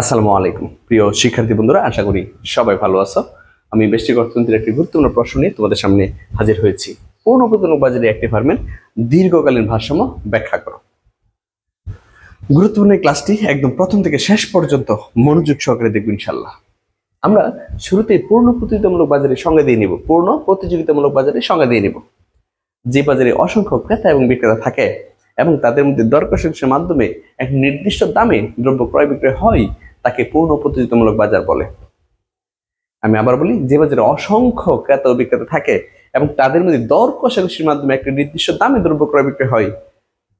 আসসালামু আলাইকুম। প্রিয় শিক্ষার্থী বন্ধুরা, আশা করি সবাই ভালো আছো। আমি বেষ্টিক অর্থনীতির একটি গুরুত্বপূর্ণ প্রশ্ন নিয়ে তোমাদের সামনে হাজির হয়েছি। পূর্ণপ্রতনক বাজারে একটি ফার্মের দীর্ঘকালীন ভারসাম্য ব্যাখ্যা করো। গুরুত্বপূর্ণ ক্লাসটি একদম প্রথম থেকে শেষ পর্যন্ত মনোযোগ সহকারে দেখব ইনশাল্লাহ আমরা শুরুতেই পূর্ণ প্রতিযোগিতামূলক বাজারের সংজ্ঞা দিয়ে নিব। পূর্ণ প্রতিযোগিতামূলক বাজারের সংজ্ঞা দিয়ে নিব। যে বাজারে অসংখ্য ক্রেতা এবং বিক্রেতা থাকে এবং তাদের মধ্যে দর কষাকষির মাধ্যমে এক নির্দিষ্ট দামে দ্রব্য ক্রয় বিক্রয় হয়, তাকে পূর্ণ প্রতিযোগিতামূলক বাজার বলে। আমি আবার বলি, যে বাজারে অসংখ্য ক্রেতা বিক্রেতা থাকে এবং তাদের মধ্যে দর কষাকষির মাধ্যমে একটি নির্দিষ্ট দামে দ্রব্য ক্রয় বিক্রয় হয়,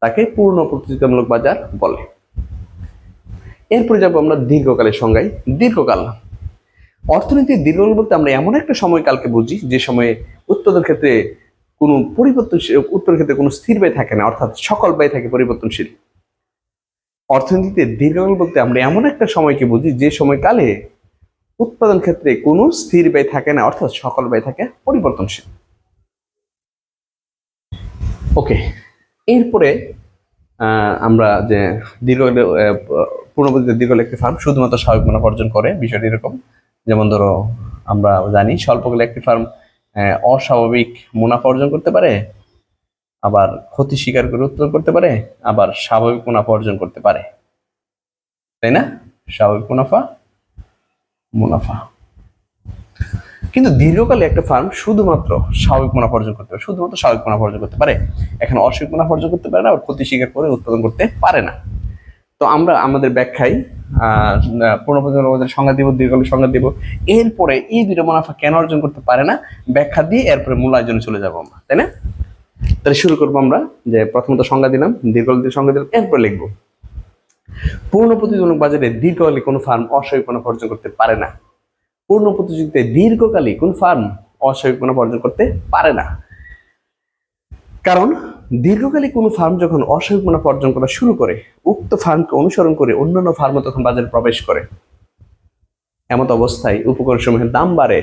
তাকে পূর্ণ প্রতিযোগিতামূলক বাজার বলে। এরপরে যাব আমরা দীর্ঘকালের সংজ্ঞায়। দীর্ঘকাল অর্থনীতির দীর্ঘকাল বলতে আমরা এমন একটা সময়কালকে বুঝি, যে সময়ে উৎপাদন ক্ষেত্রে কোনো পরিবর্তনশীল, উত্তর ক্ষেত্রে কোনো স্থির ব্যয় থাকে না, অর্থাৎ সকল ব্যয় থাকে পরিবর্তনশীল। অর্থনীতিতে দীর্ঘকাল বলতে আমরা এমন একটা সময়কে বুঝি যে সময়কালে উৎপাদন ক্ষেত্রে কোনো স্থির ব্যয় থাকে না, অর্থাৎ সকল ব্যয় থাকে পরিবর্তনশীল। ওকে, এরপরে আমরা যে দীর্ঘকালে পূর্ণবর্তী দীর্ঘকালে একটি ফার্ম শুধুমাত্র স্বাভাবিক মুনাফা অর্জন করে, বিষয়টি এরকম। যেমন ধরো, আমরা জানি স্বল্পকালে একটি ফার্ম অস্বাভাবিক মুনাফা অর্জন করতে পারে, আবার ক্ষতি স্বীকার করে উত্তোলন করতে পারে, আবার স্বাভাবিক মুনাফা অর্জন করতে পারে। তাই না? স্বাভাবিক মুনাফা মুনাফা। কিন্তু দীর্ঘকালে একটা ফার্ম শুধুমাত্র স্বাভাবিক মুনাফা অর্জন করতে পারে, শুধুমাত্র স্বাভাবিক মুনাফা অর্জন করতে পারে। এখন অস্বাভাবিক মুনাফা অর্জন করতে পারে না, আবার ক্ষতি স্বীকার করে উৎপাদন করতে পারে না। তো আমরা আমাদের ব্যাখ্যায় পূর্ণপ্রতিযোগিতার সংজ্ঞা দিব দীর্ঘকালের সংজ্ঞা দিব। এরপরে এই মুনাফা কেন অর্জন করতে পারে না, ব্যাখ্যা দিয়ে এরপরে চলে যাব আমরা, তাই না? তাহলে শুরু করব আমরা, যে প্রথমত সংজ্ঞা দিলাম দীর্ঘকালীন সংজ্ঞা দিলাম, এরপর লিখব। পূর্ণ প্রতিযোগিতামূলক বাজারে দীর্ঘকালে কোনো ফার্ম অস্বাভাবিক মুনাফা অর্জন করতে পারে না। পূর্ণ প্রতিযোগিতায় দীর্ঘকালে কোন ফার্ম অস্বাভাবিক মুনাফা অর্জন করতে পারে না। কারণ দীর্ঘকালে কোনো ফার্ম যখন অস্বাভাবিক মুনাফা অর্জন করা শুরু করে, উক্ত ফার্মকে অনুসরণ করে অন্যান্য ফার্মও তখন বাজারে প্রবেশ করে। এমত অবস্থায় উপকরণ সমূহের দাম বাড়ে।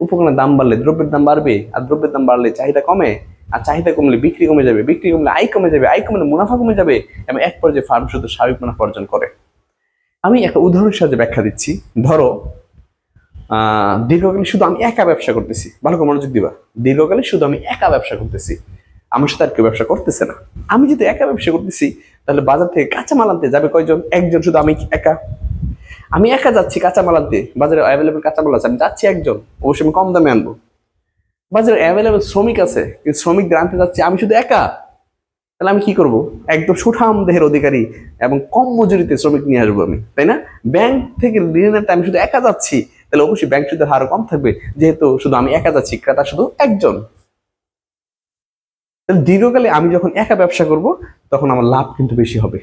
উপকরণের দাম বাড়লে দ্রব্যের দাম বাড়বে, আর দ্রব্যের দাম বাড়লে চাহিদা কমে, আর চাহিদা কমলে বিক্রি কমে যাবে, বিক্রি কমলে আয় কমে যাবে, আয় কমলে মুনাফা কমে যাবে, এবং এক পর্যায়ে ফার্ম শুধু স্বাভাবিক মুনাফা অর্জন করে। আমি একটা উদাহরণের সাহায্যে ব্যাখ্যা দিচ্ছি। ধরো দীর্ঘকালে শুধু আমি একা ব্যবসা করতেছি। ভালো করে মনোযোগ দিবা। দীর্ঘকালে শুধু আমি একা ব্যবসা করতেছি। আমার সাথে আর কেউ ব্যবসা করতেছে না। আমি যদি একা ব্যবসা করতেছি, তাহলে বাজার থেকে কাঁচামাল আনতে যাবে কয়জন? একজন শুধু আমি একা? আমি একা যাচ্ছি কাঁচামাল আনতে। বাজারে অ্যাভেলেবেল কাঁচামাল আছে, আমি যাচ্ছি একজন। অবশ্যই আমি কম দামে আনব। বাজারে অ্যাভেলেবেল শ্রমিক আছে, কিন্তু শ্রমিকদের আনতে যাচ্ছি, আমি শুধু একা। তাহলে আমি কি করব? একদম সুঠাম দেহের অধিকারী এবং কম মজুরিতে শ্রমিক নিয়ে আসব আমি, তাই না? ব্যাংক থেকে ঋণ আনতে আমি শুধু একা যাচ্ছি, তাহলে অবশ্যই ব্যাংক সুদের হার কম থাকবে, যেহেতু শুধু আমি একা যাচ্ছি, ক্রেতা শুধু একজন। তাহলে দীর্ঘকালে আমি যখন একা ব্যবসা করব, তখন আমার লাভ কিন্তু বেশি হবে।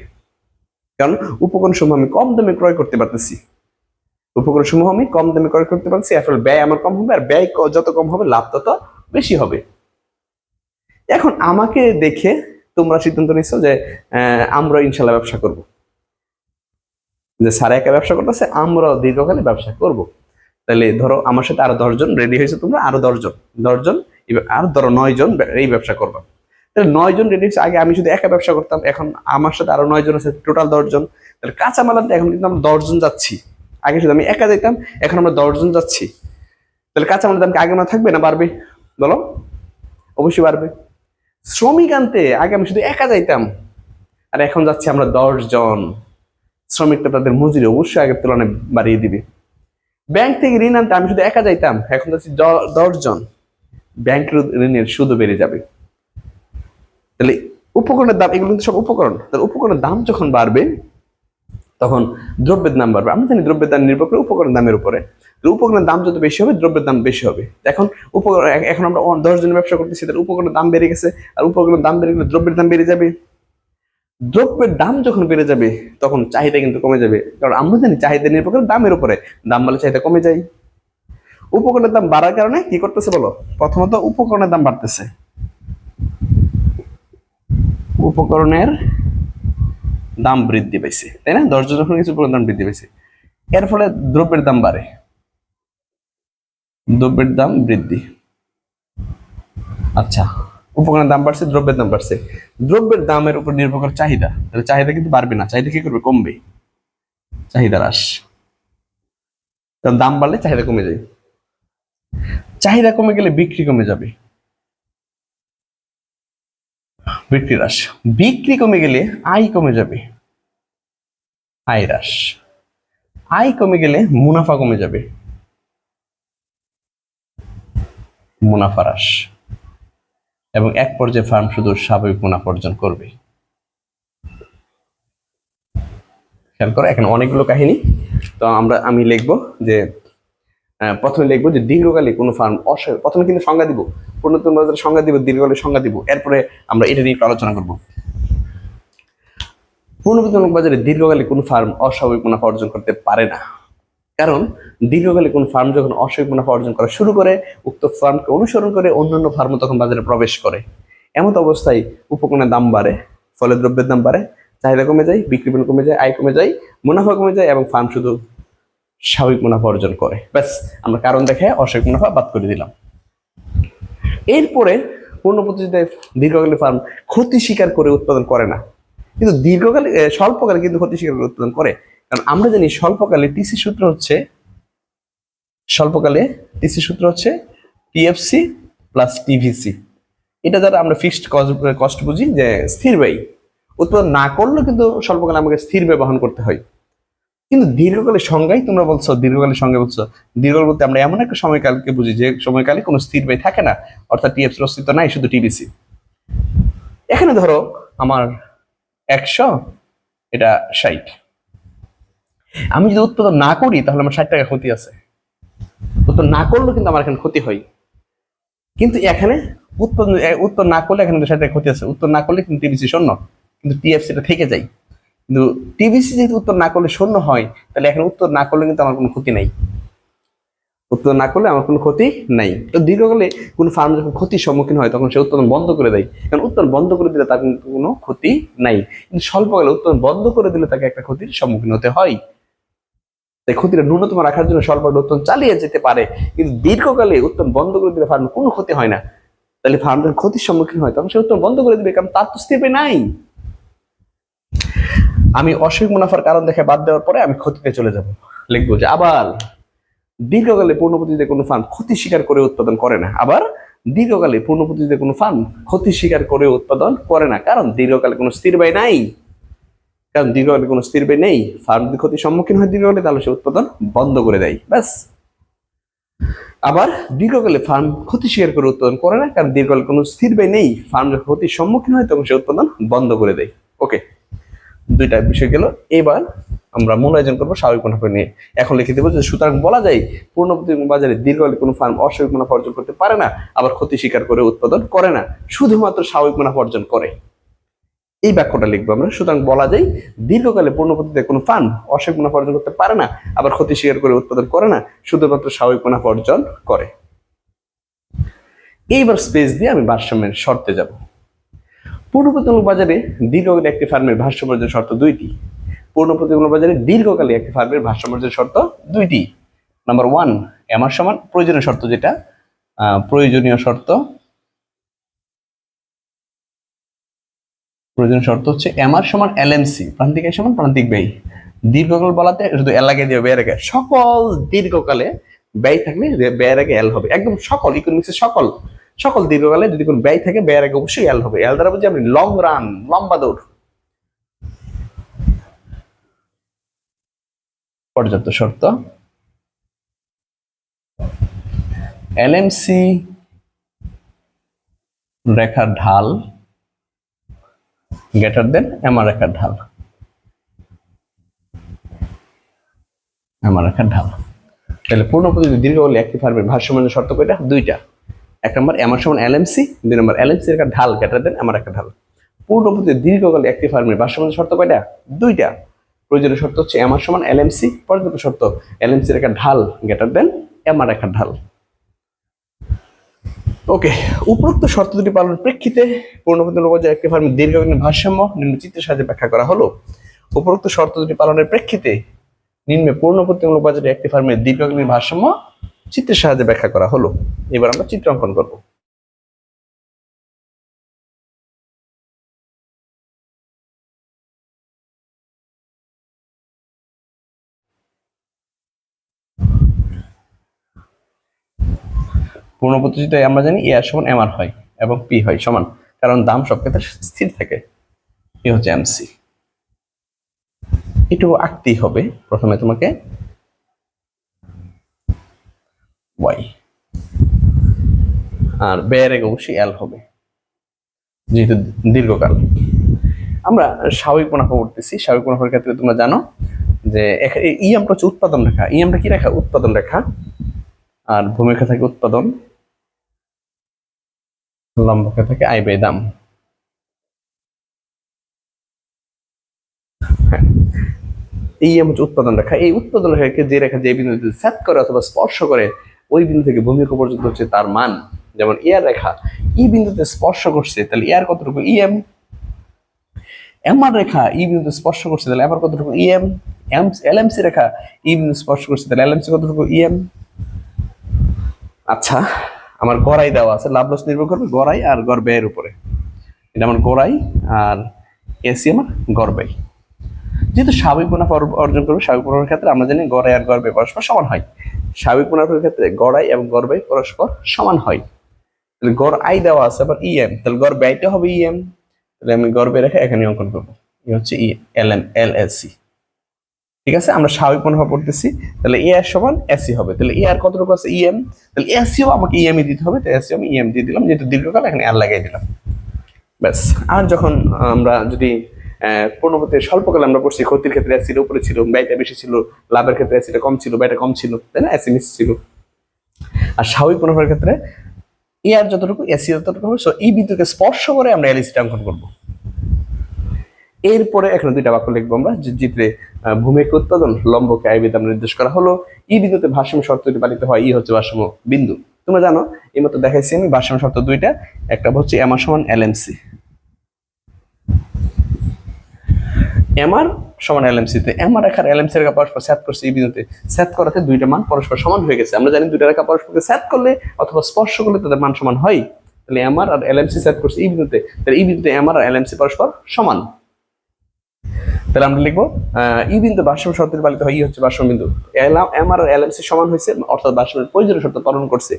কারণ উপকরণ সমূহ আমি কম দামে ক্রয় করতে পারতেছি। উপকরণ সমূহ আমি কম দামে ক্রয় করতে পারছি আসলে ব্যয় আমার কম হবে, আর ব্যয় যত কম হবে, লাভ তত বেশি হবে। এখন আমাকে দেখে তোমরা সিদ্ধান্ত নিচ্ছ যে আমরা ইনশাল্লাহ ব্যবসা করব। যে স্যার একা ব্যবসা করতেছে, আমরাও দীর্ঘকালে ব্যবসা করব। তাহলে ধরো আমার সাথে আরও দশজন রেডি হয়েছে তোমরা, আরও দশজন। দশজন আর ধরো নয় জন এই ব্যবসা করবা। তাহলে নয় জন রেডি আগে আমি শুধু একা ব্যবসা করতাম, এখন আমার সাথে আরও নয় জন আছে টোটাল দশজন তাহলে কাঁচা মাল এখন কিন্তু আমরা দশজন যাচ্ছি। আগে শুধু আমি একা যেতাম এখন আমরা দশজন যাচ্ছি। তাহলে কাঁচা মালের দাম আগে না থাকবে না বাড়বে? বলো? অবশ্যই বাড়বে। শ্রমিক আনতে আগে আমি শুধু একা যাইতাম, আর এখন যাচ্ছি আমরা দশ জন। শ্রমিকটা তাদের মজুরি অবশ্যই আগের তুলনায় বাড়িয়ে দিবে। ব্যাংক থেকে ঋণ আনতে আমি শুধু একা যাইতাম, এখন যাচ্ছি দ- ব্যাংকের ঋণের সুদও বেড়ে যাবে। তাহলে উপকরণের দাম, এগুলো কিন্তু সব উপকরণ। তাহলে উপকরণের দাম যখন বাড়বে, তখন দ্রব্যের দাম বাড়বে। আমরা জানি দ্রব্যের দাম নির্ভর করে উপকরণ দামের উপরে। উপকরণের দাম যত বেশি হবে, দ্রব্যের দাম বেশি হবে। এখন উপকরণ এখন আমরা দশ জনের ব্যবসা করতেছি, তাহলে উপকরণের দাম বেড়ে গেছে, আর উপকরণের দাম বেড়ে গেলে দ্রব্যের দাম বেড়ে যাবে। দ্রব্যের দাম যখন বেড়ে যাবে, তখন চাহিদা কিন্তু কমে যাবে। কারণ আমরা জানি চাহিদা নির্ভর করে দামের উপরে। দাম বাড়লে চাহিদা কমে যায়। উপকরণের দাম বাড়ার কারণে কি করতেছে বলো? প্রথমত উপকরণের দাম বাড়তেছে। উপকরণের দাম বৃদ্ধি পাইছে, তাই না? দশ যখন কিছু উপকরণের দাম বৃদ্ধি পাইছে। এর ফলে দ্রব্যের দাম বাড়ে। দ্রব্যের দাম বৃদ্ধি। আচ্ছা উপকরণের দাম বাড়ছে, দ্রব্যের দাম বাড়ছে। দ্রব্যের দামের উপর নির্ভর করে চাহিদা। তাহলে চাহিদা কিন্তু বাড়বে না, চাহিদা কি করবে? কমবে। চাহিদা হ্রাস। কারণ দাম বাড়লে চাহিদা কমে যায়। চাহিদা কমে গেলে বিক্রি কমে যাবে। বিক্রি হ্রাস। বিক্রি কমে গেলে আয় কমে যাবে। আয় হ্রাস। আয় কমে গেলে মুনাফা কমে যাবে। মুনাফা হ্রাস। এবং এক পর্যায়ে ফার্ম শুধু স্বাভাবিক মুনাফা অর্জন করবে। খেয়াল করো, এখানে অনেকগুলো কাহিনী। তো আমরা, আমি লিখব যে প্রথমে লিখব যে দীর্ঘকালে কোনো ফার্ম অসহায় প্রথমে কিন্তু সংজ্ঞা দিব। পূর্ণতম বাজারের সংজ্ঞা দিব দীর্ঘকালের সংজ্ঞা দিব। এরপরে আমরা এটা নিয়ে আলোচনা করব। পূর্ণপ্রতিমূলক বাজারে দীর্ঘকালে কোনো ফার্ম অস্বাভাবিক মুনাফা অর্জন করতে পারে না। কারণ দীর্ঘকালে কোন ফার্ম যখন অস্বাভাবিক মুনাফা অর্জন করা শুরু করে, উক্ত ফার্মকে অনুসরণ করে অন্যান্য ফার্মও তখন বাজারে প্রবেশ করে। এমন অবস্থায় উপকরণের দাম বাড়ে, ফলে দ্রব্যের দাম বাড়ে, চাহিদা কমে যায় বিক্রি কমে যায়, আয় কমে যায়, মুনাফা কমে যায় এবং ফার্ম শুধু স্বাভাবিক মুনাফা অর্জন করে। ব্যাস, আমরা কারণ দেখে অস্বাভাবিক মুনাফা বাদ করে দিলাম। এরপরে পূর্ণ প্রতিযোগিতায় দীর্ঘকালে ফার্ম ক্ষতি স্বীকার করে উৎপাদন করে না। কিন্তু দীর্ঘকালে স্বল্পকালে কিন্তু ক্ষতি স্বীকার করে উৎপাদন করে। কারণ আমরা জানি স্বল্পকালে টিসি সূত্র হচ্ছে, স্বল্পকালে টিসি সূত্র হচ্ছে টিএফসি প্লাস টিভিসি এটা দ্বারা আমরা ফিক্সড কস্ট বুঝি যে স্থির ব্যয়। উৎপাদন না করলেও কিন্তু স্বল্পকালে আমাকে স্থির ব্যয় বহন করতে হয়। কিন্তু দীর্ঘকালের সংজ্ঞাই তোমরা বলছো, দীর্ঘকালের সংজ্ঞা বলছো, দীর্ঘকাল বলতে আমরা এমন একটা সময়কালকে বুঝি যে সময়কালে কোনো স্থির ব্যয় থাকে না, অর্থাৎ টিএফসির অস্তিত্ব নাই, শুধু টিভিসি এখানে ধরো আমার একশো, এটা ষাট। আমি যদি উৎপাদন না করি, তাহলে আমার ষাট টাকা ক্ষতি আছে। উৎপাদন না করলেও কিন্তু আমার এখানে ক্ষতি হয়। কিন্তু এখানে উৎপাদন উত্তর না করলে এখানে ষাট টাকা ক্ষতি আছে। উত্তর না করলে কিন্তু টিবিসি শূন্য, কিন্তু টিএফসিটা থেকে যায়। কিন্তু টিবিসি যেহেতু উত্তর না করলে শূন্য হয়, তাহলে এখানে উত্তর না করলে কিন্তু আমার কোনো ক্ষতি নাই। উত্তর না করলে আমার কোনো ক্ষতি নাই। তো দীর্ঘকালে কোনো ফার্ম যখন ক্ষতির সম্মুখীন হয়, তখন সে উৎপাদন বন্ধ করে দেয়। কারণ উৎপাদন বন্ধ করে দিলে তার কিন্তু কোনো ক্ষতি নাই। কিন্তু স্বল্পকালে উৎপাদন বন্ধ করে দিলে তাকে একটা ক্ষতির সম্মুখীন হতে হয়। তাই ক্ষতিটা ন্যূনতম রাখার জন্য স্বল্পকালে উৎপাদন চালিয়ে যেতে পারে। কিন্তু দীর্ঘকালে উৎপাদন বন্ধ করে দিলে ফার্ম কোনো ক্ষতি হয় না। তাহলে ফার্ম যখন ক্ষতির সম্মুখীন হয়, তখন সে উৎপাদন বন্ধ করে দিবে, কারণ তার তো স্থিপে নাই। আমি অস্বাভাবিক মুনাফার কারণ দেখে বাদ দেওয়ার পরে আমি ক্ষতিতে চলে যাব। লিখব যে, আবার দীর্ঘকালে পূর্ণপ্রতিতে কোনো ফার্ম ক্ষতি স্বীকার করে উৎপাদন করে না। আবার দীর্ঘকালে পূর্ণপ্রতিতে কোনো ফার্ম ক্ষতি স্বীকার করে উৎপাদন করে না। কারণ দীর্ঘকালে কোনো স্থির ব্যয় নাই। কারণ দীর্ঘকালে কোনো স্থির ব্যয় নেই। ফার্ম যদি ক্ষতির সম্মুখীন হয় দীর্ঘকালে, তাহলে সে উৎপাদন বন্ধ করে দেয়। ব্যাস। আবার দীর্ঘকালে ফার্ম ক্ষতি স্বীকার করে উৎপাদন করে না। কারণ দীর্ঘকালে কোনো স্থির ব্যয় নেই। ফার্ম যখন ক্ষতির সম্মুখীন হয়, তখন সে উৎপাদন বন্ধ করে দেয়। ওকে দুইটা বিষয় গেল। এবার আমরা মূল্যায়ন করব স্বাভাবিক মুনাফা নিয়ে। এখন লিখে দেবো যে, সুতরাং বলা যায়, পূর্ণ প্রতিযোগিতা বাজারে দীর্ঘকালে কোনো ফার্ম অস্বাভাবিক মুনাফা অর্জন করতে পারে না, আবার ক্ষতি স্বীকার করে উৎপাদন করে না, শুধুমাত্র স্বাভাবিক মুনাফা অর্জন করে। এই বাক্যটা লিখব আমরা। সুতরাং বলা যায়, দীর্ঘকালে পূর্ণ প্রতিতে কোনো ফার্ম অস্বাভাবিক মুনাফা অর্জন করতে পারে না, আবার ক্ষতি স্বীকার করে উৎপাদন করে না, শুধুমাত্র স্বাভাবিক মুনাফা অর্জন করে। এইবার স্পেস দিয়ে আমি ভারসাম্যের শর্তে যাব। পূর্ণপ্রতিমূলক বাজারে দীর্ঘকালে একটি ফার্মের ভারসাম্যের শর্ত দুইটি। পূর্ণপ্রতিমূলক বাজারে দীর্ঘকালে একটি ফার্মের ভারসাম্যের শর্ত দুইটি। নাম্বার ওয়ান এমার সমান প্রয়োজনীয় শর্ত যেটা প্রয়োজনীয় শর্ত প্রয়োজনীয় শর্ত হচ্ছে এমআর সমান এলএমসি, প্রান্তিক আয় সমান প্রান্তিক ব্যয়। দীর্ঘকাল বলাতে শুধু এল আগে দিয়ে ব্যয়ের আগে। সকল দীর্ঘকালে ব্যয় থাকলে ব্যয়ের আগে এল হবে। একদম সকল ইকোনমিক্সের সকল। সকল দীর্ঘকালে যদি কোনো ব্যয় থাকে, ব্যয়ের আগে অবশ্যই এল হবে। এল দ্বারা বুঝি আপনি লং রান লম্বা দৌড়। পর্যাপ্ত শর্ত। এলএমসি রেখার ঢাল গ্রেটার দেন, এমআর রেখার ঢাল। এমআর রেখার ঢাল। তাহলে পূর্ণ প্রতিযোগী দীর্ঘকালে একটি ফার্মের ভারসাম্য শর্ত কয়টা? দুইটা। এক নম্বর এমআর সমান এলএমসি, দুই নম্বর, এলএমসি রেখার ঢাল গ্রেটার দেন আমার একটা ঢাল। পূর্ণ প্রতিযোগী দীর্ঘকালে একটি ফার্মের ভারসাম্য শর্ত কয়টা? দুইটা। প্রয়োজনীয় শর্ত হচ্ছে এমআর সমান এলএমসি, পর্যাপ্ত শর্ত, এলএমসি একটা ঢাল গ্রেটার দেন এমআর একটা ঢাল। ওকে, উপরোক্ত শর্ত দুটি পালনের প্রেক্ষিতে পূর্ণপ্রতিম পর্যায়ে একটি ফার্মের দীর্ঘকালীন ভারসাম্য নিম্ন চিত্রের সাহায্যে ব্যাখ্যা করা হলো। উপরোক্ত শর্ত দুটি পালনের প্রেক্ষিতে নিম্নে পূর্ণপ্রতিমূলক বাজারে একটি ফার্মের দীর্ঘকালীন ভারসাম্য চিত্রের সাহায্যে ব্যাখ্যা করা হলো। এবার আমরা চিত্র অঙ্কন করব। পূর্ণ প্রতিযোগিতায় আমরা জানি এ আর সমান এম আর হয় এবং পি হয় সমান, কারণ দাম সব ক্ষেত্রে স্থির থাকে। এ হচ্ছে এমসি এটুকু আঁকতেই হবে। প্রথমে তোমাকে ওয়াই আর ব্যয়ের এক অবশ্যই এল হবে। যেহেতু দীর্ঘকাল। আমরা স্বাভাবিক মুনাফা করতেছি। স্বাভাবিক মুনাফার ক্ষেত্রে তোমরা জানো যে এই ইয়ামটা হচ্ছে উৎপাদন রেখা। ইয়ামটা কি রেখা? উৎপাদন রেখা। আর ভূমিকা থাকে উৎপাদন। লম্বকে থাকে আয় ব্যয় দাম। হ্যাঁ। এই হচ্ছে উৎপাদন রেখা। এই উৎপাদন রেখাকে যে রেখা যে বিন্দুতে সেট করে অথবা স্পর্শ করে ওই বিন্দু থেকে ভূমিকা পর্যন্ত হচ্ছে তার মান। যেমন এয়ার রেখা ই বিন্দুতে স্পর্শ করছে, তাহলে এয়ার কতটুকু? ইএম এমআর রেখা ই বিন্দুতে স্পর্শ করছে, তাহলে এমআর কতটুকু? ইএম এম এলএমসি রেখা ই বিন্দু স্পর্শ করছে, তাহলে এলএমসি কতটুকু? ইএম আচ্ছা আমার গড়াই দেওয়া আছে, লাভ লস নির্ভর করবে গড়াই আর গড় ব্যয়ের উপরে। এটা আমার গড়াই আর এসি আমার গড় ব্যয়। যেহেতু স্বাভাবিক মুনাফা অর্জন করবে, স্বাভাবিক মুনাফার ক্ষেত্রে আমরা জানি গড়াই আর গড় পরস্পর সমান হয়। স্বাভাবিক মুনাফার ক্ষেত্রে গড়াই এবং ব্যয় পরস্পর সমান হয়। তাহলে গড় আই দেওয়া আছে আবার ইএম তাহলে গড় ব্যয়টা হবে ইএম তাহলে আমি ব্যয় রেখে এখানে অঙ্কন করব। এই হচ্ছে E L M L S C ঠিক আছে? আমরা স্বাভাবিক মুনাফা পড়তেছি। তাহলে এ আর সমান এসি হবে। তাহলে এ আর কতটুকু আছে? ইএম তাহলে এসিও আমাকে ইএমই দিতে হবে। তো এসিও আমি ইএম দিয়ে দিলাম, যেহেতু দীর্ঘকাল, এখানে আর লাগাই দিলাম। ব্যাস। আর যখন আমরা যদি পূর্ণবর্তী স্বল্পকালে আমরা পড়ছি। ক্ষতির ক্ষেত্রে অ্যাসিড উপরে ছিল, ব্যয়টা বেশি ছিল, লাভের ক্ষেত্রে অ্যাসিডটা কম ছিল, ব্যয়টা কম ছিল, তাই না? অ্যাসিড মিস ছিল। আর স্বাভাবিক মুনাফার ক্ষেত্রে আর যতটুকু এসি যতটুকু হবে সো এই বিন্দুকে স্পর্শ করে আমরা এলএসিটা অঙ্কন করব। এরপরে এখানে দুইটা বাক্য লিখব আমরা, যে চিত্রে ভূমিকা উৎপাদন, লম্বকে আয় বিধান নির্দেশ করা হলো। ই বিন্দুতে ভারসাম্য শর্তটি পালিত হয়, ই হচ্ছে ভারসাম্য বিন্দু। তোমরা জানো, এই মতো দেখাইছি আমি, ভারসাম্য শর্ত দুইটা, একটা হচ্ছে এমার সমান এলএমসি এমআর সমান এলএমসি তে এমআর রেখার এলএমসি রেখা পরস্পর সেট করছে এই বিন্দুতে। সেট করাতে দুইটা মান পরস্পর সমান হয়ে গেছে। আমরা জানি দুইটা রেখা পরস্পরকে সেট করলে অথবা স্পর্শ করলে তাদের মান সমান হয়। তাহলে এমআর আর এলএমসি সেট করছে এই বিন্দুতে। তাহলে এই বিন্দুতে এমআর আর এলএমসি পরস্পর সমান। তাহলে আমরা লিখব ই বিন্দু ভারসাম্য শর্তের পালিত হয়, ই হচ্ছে ভারসাম্য বিন্দু। এম আর এলএমসি সমান হয়েছে, অর্থাৎ ভারসাম্যের প্রয়োজনীয় শর্ত পালন করছে।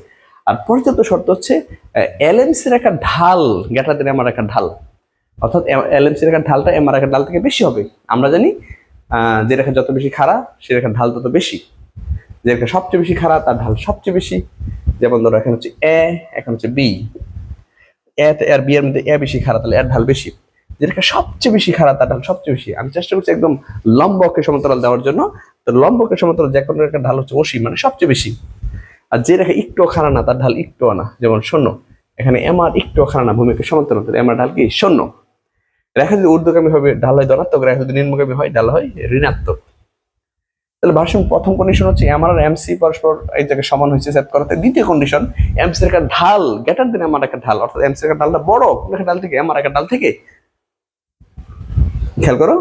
আর পর্যাপ্ত শর্ত হচ্ছে এলএমসি রেখা ঢাল গ্যাটার এমআর রেখার ঢাল। অর্থাৎ এলএমসি রেখার ঢালটা এমআর রেখার ঢাল থেকে বেশি হবে। আমরা জানি যে রেখা যত বেশি খাড়া, সে রেখার ঢাল তত বেশি। যে রেখা সবচেয়ে বেশি খাড়া, তার ঢাল সবচেয়ে বেশি। যেমন ধরো, এখানে হচ্ছে এ, এখন হচ্ছে বি। এ আর বি এর মধ্যে এ বেশি খাড়া, তাহলে এর ঢাল বেশি। যে রেখা সবচেয়ে বেশি খারাপ তার ঢাল সবচেয়ে বেশি। আমি চেষ্টা করছি একদম লম্বকে সমান্তরাল দেওয়ার জন্য। তো লম্বকে সমান্তরাল যে কোনো রেখার ঢাল হচ্ছে অসীম মানে সবচেয়ে বেশি। আর যে রেখা একটু খাড়া না, তার ঢাল একটু না। যেমন শূন্য। এখানে এমার একটু খাড়া না, ভূমিকে সমান্তরাল তাহলে এমার ঢাল কি? শূন্য। রেখা যদি ঊর্ধ্বগামী হবে, ঢাল হয় ধনাত্মক রেখা যদি নিম্নগামী হয়, ঢাল হয় ঋণাত্মক। তাহলে ভারসাম্য প্রথম কন্ডিশন হচ্ছে এমআর আর এমসি পরস্পর এই জায়গায় সমান হয়েছে সেট করাতে। দ্বিতীয় কন্ডিশন এমসি রেখার ঢাল গেটার দিন এমআর রেখার ঢাল, অর্থাৎ এমসি রেখার ঢালটা বড় কোন ঢাল থেকে এমআর রেখার ঢাল থেকে। খেয়াল করো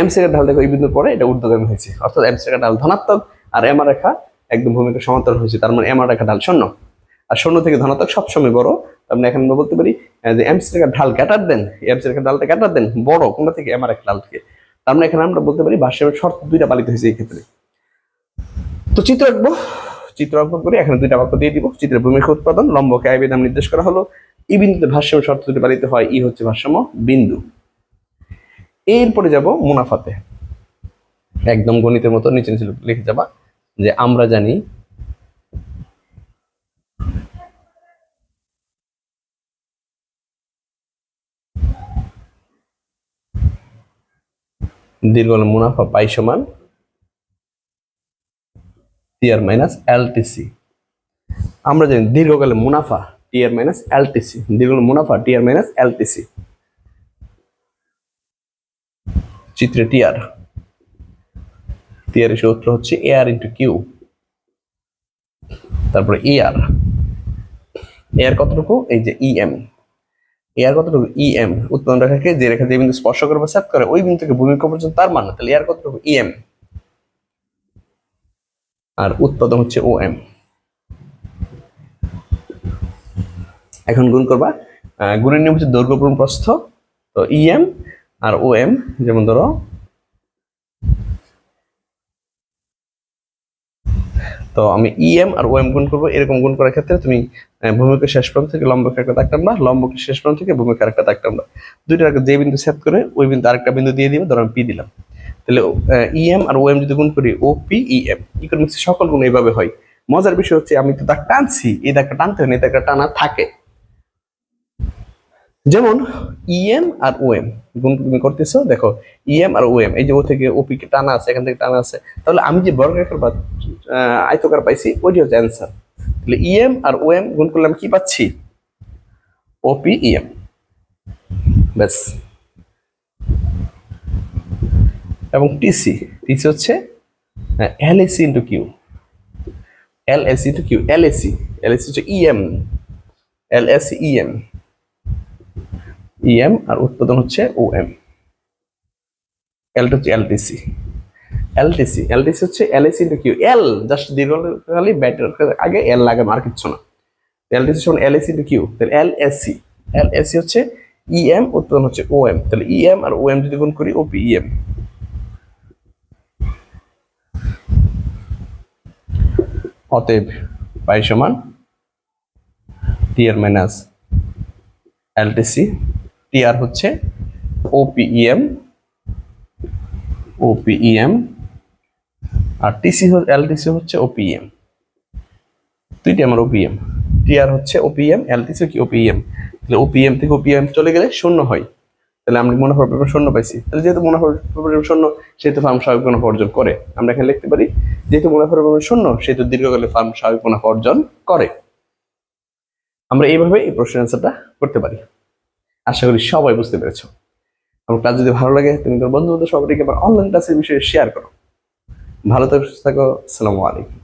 এম সেকের ঢাল দেখো, এই বিন্দুর পরে এটা ঊর্ধ্বগামী হয়েছে, অর্থাৎ এম সেকের ঢাল ধনাত্মক আর এম আর রেখা একদম ভূমিকা সমান্তরাল হয়েছে, তার মানে এম আর রেখা ঢাল শূন্য। আর শূন্য থেকে ধনাত্মক সবসময় বড় মানে এখানে আমরা বলতে পারি যে এম ঢাল গ্যাটার দেন রেখার ঢালটা গ্যাটার দেন, বড়, কোনটা থেকে? এম রেখা ঢাল থেকে। তার মানে এখানে আমরা বলতে পারি ভাষ্যের শর্ত দুইটা পালিত হয়েছে এই ক্ষেত্রে। তো চিত্র আঁকবো। চিত্র অঙ্কন করে এখানে দুইটা বাক্য দিয়ে দিব। চিত্রের ভূমিকা উৎপাদন লম্বকে আয় বিধান নির্দেশ করা হলো। এই বিন্দুতে ভারসাম্য শর্ত দুটি পালিত হয়। ই হচ্ছে ভারসাম্য বিন্দু। এরপরে যাব মুনাফাতে। একদম গণিতের মতো নিচে নিচে লিখে যাবা যে আমরা জানি দীর্ঘ মুনাফা পাই সমান টিআর মাইনাস এলটিসি আমরা জানি দীর্ঘকালে মুনাফা টিআর মাইনাস এলটিসি দীর্ঘকালে মুনাফা টিআর মাইনাস এলটিসি চিত্রে টিআর টিআর এর সূত্র হচ্ছে এ এআর ইন্টু কিউ তারপরে এআর এআর কতটুকু? এই যে ইএম এআর কতটুকু? ইএম উৎপাদন রেখাকে যে রেখা যে বিন্দু স্পর্শ করে বা করে ওই বিন্দু থেকে ভূমিকা পর্যন্ত তার মান তাহলে এয়ার কতটুকু? ইএম আর উৎপাদন হচ্ছে ও এম এখন গুণ করবা। গুণের নিয়ম হচ্ছে দৈর্ঘ্য প্রস্থ, তো ইএম আর ও এম যেমন ধরো তো আমি ইএম আর ওএম গুণ করব, এরকম গুণ করার ক্ষেত্রে তুমি ভূমিকা শেষ প্রান্ত থেকে লম্বকে একটা দাগ টানবা, লম্বকে শেষ প্রান্ত থেকে ভূমিকে আরেকটা দাগ টানবা। দুইটা যে বিন্দু সেট করে, ওই বিন্দু আরেকটা বিন্দু দিয়ে দিবে, ধরো আমি পি দিলাম। তাহলে ইএম আর ওএম যদি গুণ করি ও পি ইএম ইকোনমিক্সের সকল গুণ এইভাবে হয়। মজার বিষয় হচ্ছে, আমি তো দাগ টানছি, এই দাগটা টানতে হয় না, এই দাগটা টানা থাকে। যেমন ইএম আর ওএম গুণ তুমি করতেছো, দেখো ইএম আর ওএম এই যে ও থেকে ওপি টানা আছে, এখান থেকে টানা আছে, তাহলে আমি যে বর্গাকার বা আয়তকার পাইছি, ওইটি হচ্ছে অ্যান্সার তাহলে ইএম আর ওএম গুণ করলে আমি কি পাচ্ছি? ওপি ইএম ব্যাস। এবং টিসি টিসি হচ্ছে L AC into Q L AC into Q L AC L AC হচ্ছে EM L AC EM EM আর উৎপাদন হচ্ছে ও এম এলটা হচ্ছে এলটিসি এলটিসি এলটিসি হচ্ছে LAC into Q L just দীর্ঘকালী ব্যাটার আগে এল লাগে আর কিচ্ছু না। এলটিসি সমান এলএসি ইন্টু কিউ তাহলে এলএসসি এলএসসি হচ্ছে ইএম উৎপাদন হচ্ছে ও তাহলে ইএম আর ও যদি গুণ করি ওপি ইএম অতএব পাই সমান T R minus LTC TR হচ্ছে ওপিইএম ওপিইএম আর টিসি এলটিসি হচ্ছে ওপিএম দুইটি আমার ওপিএম টিআর হচ্ছে ওপিএম এলটিসি কি ওপিএম তাহলে ওপিএম থেকে ওপিএম চলে গেলে শূন্য হয়। তাহলে আমরা মুনাফার পরিমাণ শূন্য পাইছি। তাহলে যেহেতু মুনাফার পরিমাণ শূন্য, সেহেতু ফার্ম স্বাভাবিক মুনাফা অর্জন করে। আমরা এখানে লিখতে পারি, যেহেতু মুনাফার পরিমাণ শূন্য, সেহেতু দীর্ঘকালে ফার্ম স্বাভাবিক মুনাফা অর্জন করে। আমরা এইভাবে এই প্রশ্নের অ্যান্সারটা করতে পারি। আশা করি সবাই বুঝতে পেরেছ। আমার ক্লাস যদি ভালো লাগে, তুমি তোমার বন্ধু বান্ধব সবাইকে আবার অনলাইন ক্লাসের বিষয়ে শেয়ার করো। ভালো থাকো, সুস্থ থাকো, আসসালামু আলাইকুম।